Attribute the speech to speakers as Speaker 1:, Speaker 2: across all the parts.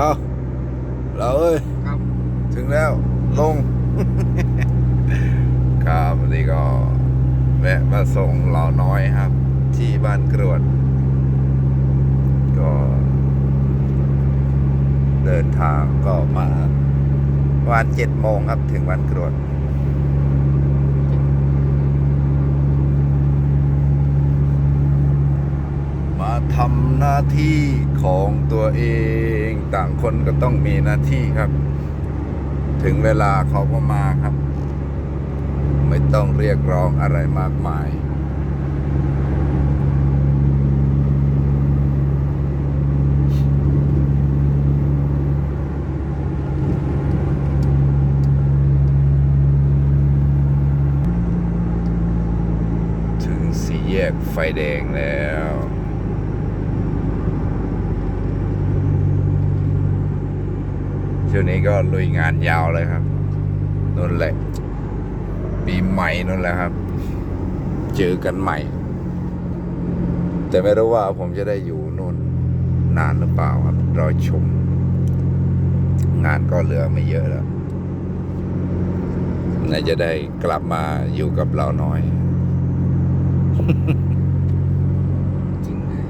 Speaker 1: เอาเราเอ้ย
Speaker 2: ครับ
Speaker 1: ถึงแล้วลงครับวันนี้ก็แวะมาส่งเราน้อยครับ ที่บ้านกรวด ก็ เดินทางก็มาประมาณเจ็ดโมงครับถึงบ้านกรวด มา ทำหน้าที่ของตัวเอง ต่างคนก็ต้องมีหน้าที่ครับ ถึงเวลาเขาก็มาครับ ไม่ต้องเรียกร้องอะไรมากมายถึงสี่แยกไฟแดงแล้ว ช่ วงนี้ก็ลุยงานยาวเลยครับนู่นแหละ ปีใหม่นู่นแหละครับ เจอกันใหม่ แต่ไม่รู้ว่าผมจะได้อยู่นู่นนานหรือเปล่าครับ รอชม งานก็เหลือไม่เยอะแล้วน่าจะได้กลับมาอยู่กับเราน้อย
Speaker 2: จริงเลย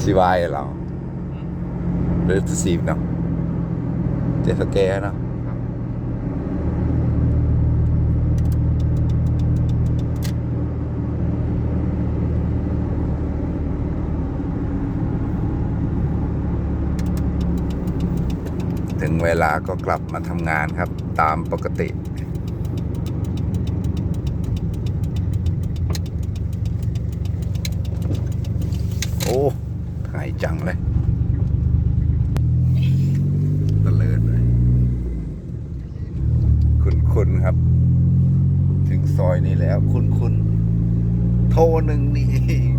Speaker 1: สิวายเราหรือจะสีบเนาะ เจสแกนะถึงเวลาก็กลับมาทำงานครับ ตามปกติโอ้ถ่ายจังเลยตะเลิดเลย คุณคุณครับ ถึงซอยนี้แล้ว คุณคุณโทรห นึ่งนี่เอง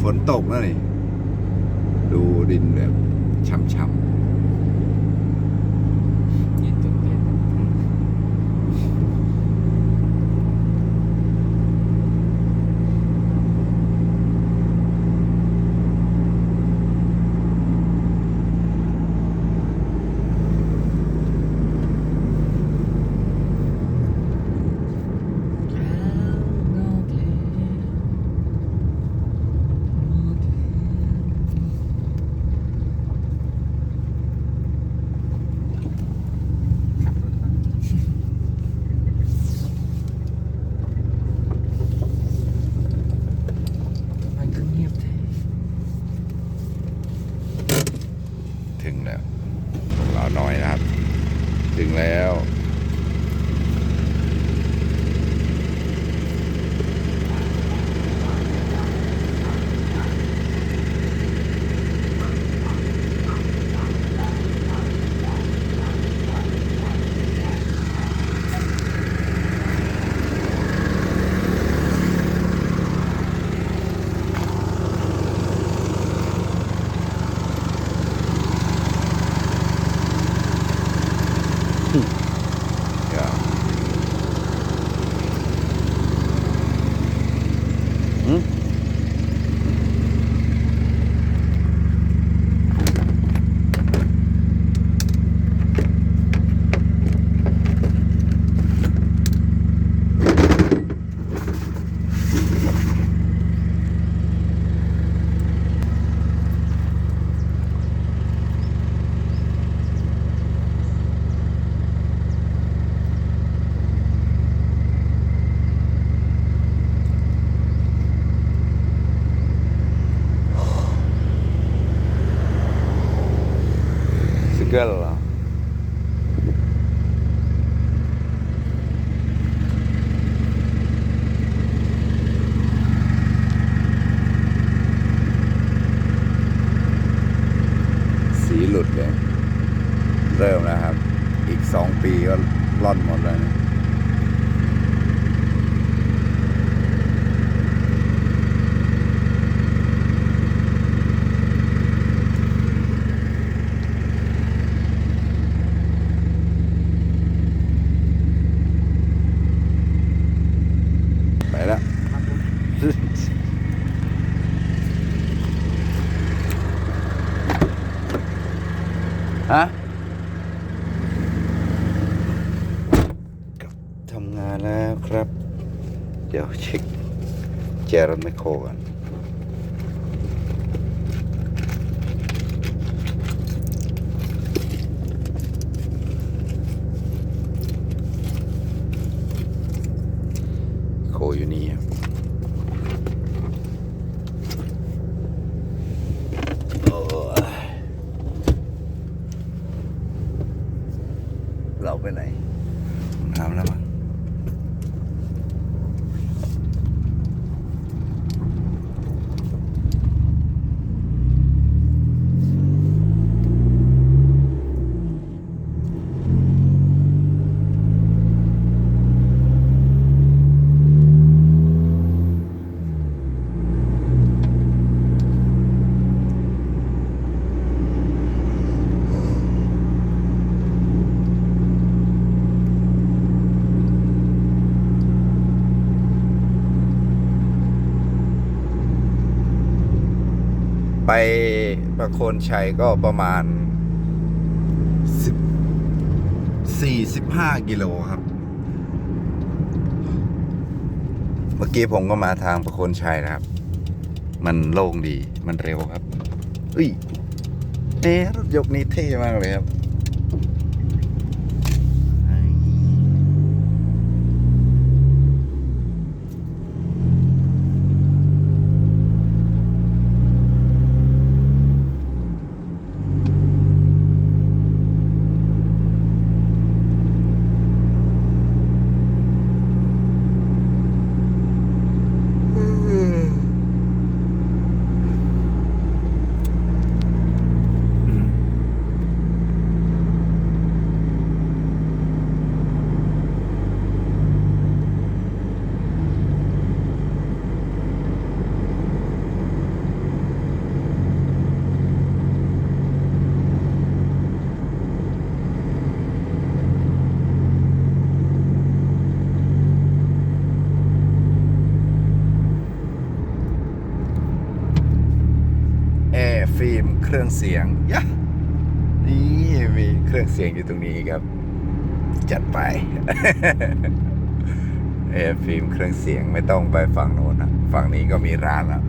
Speaker 1: ฝนตกแล้วนี่ ดูดินแบบช้ำ
Speaker 2: ๆ ถึงแล้ว เราน้อยนะ
Speaker 1: ครับ ถึงแล้ว টি girl. ะทำงานแล้วครับ เดี๋ยวเช็คแจรันไมโครกัน เราไปไหนน้ำแล้วมั้ง ไปประโคนชัยก็ประมาณสิบสี่สิบห้ากิโลครับ เมื่อกี้ผมก็มาทางประโคนชัยนะครับ มันโล่งดีมันเร็วครับอุ้ยเอ๊รถยกนี้เท่มากเลยครับ แอร์ฟิล์ม เครื่องเสียงยะนี่มีเครื่องเสียงอยู่ตรงนี้ครับ จัดไปเอฟฟิล์มเครื่องเสียงไม่ต้องไปฝั่งโน้นนะฝั่งนี้ก็มีร้านแล้ว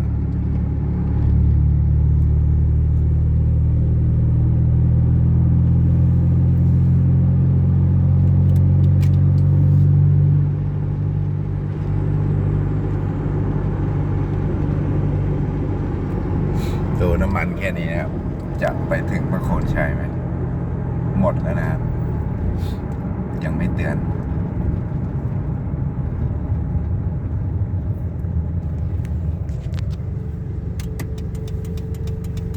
Speaker 1: ดูน้ำมันแค่นี้นะครับ จะไปถึงประโคนชัยไหม หมดแล้วนะครับ ยังไม่เตือน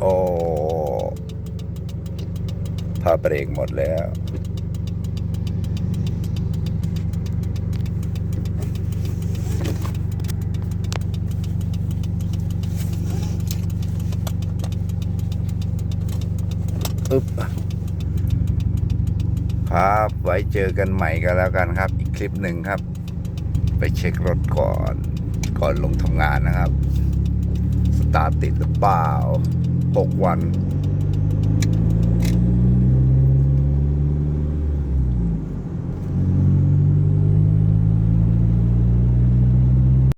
Speaker 1: โอ้ผ้าเบรกหมดแล้ว อึ๊บ ครับ ไว้เจอกันใหม่กันแล้วกันครับ อีกคลิปหนึ่งครับ ไปเช็ครถก่อนก่อนลงทำงานนะครับ สตาร์ทติดหรือเปล่า 6 วัน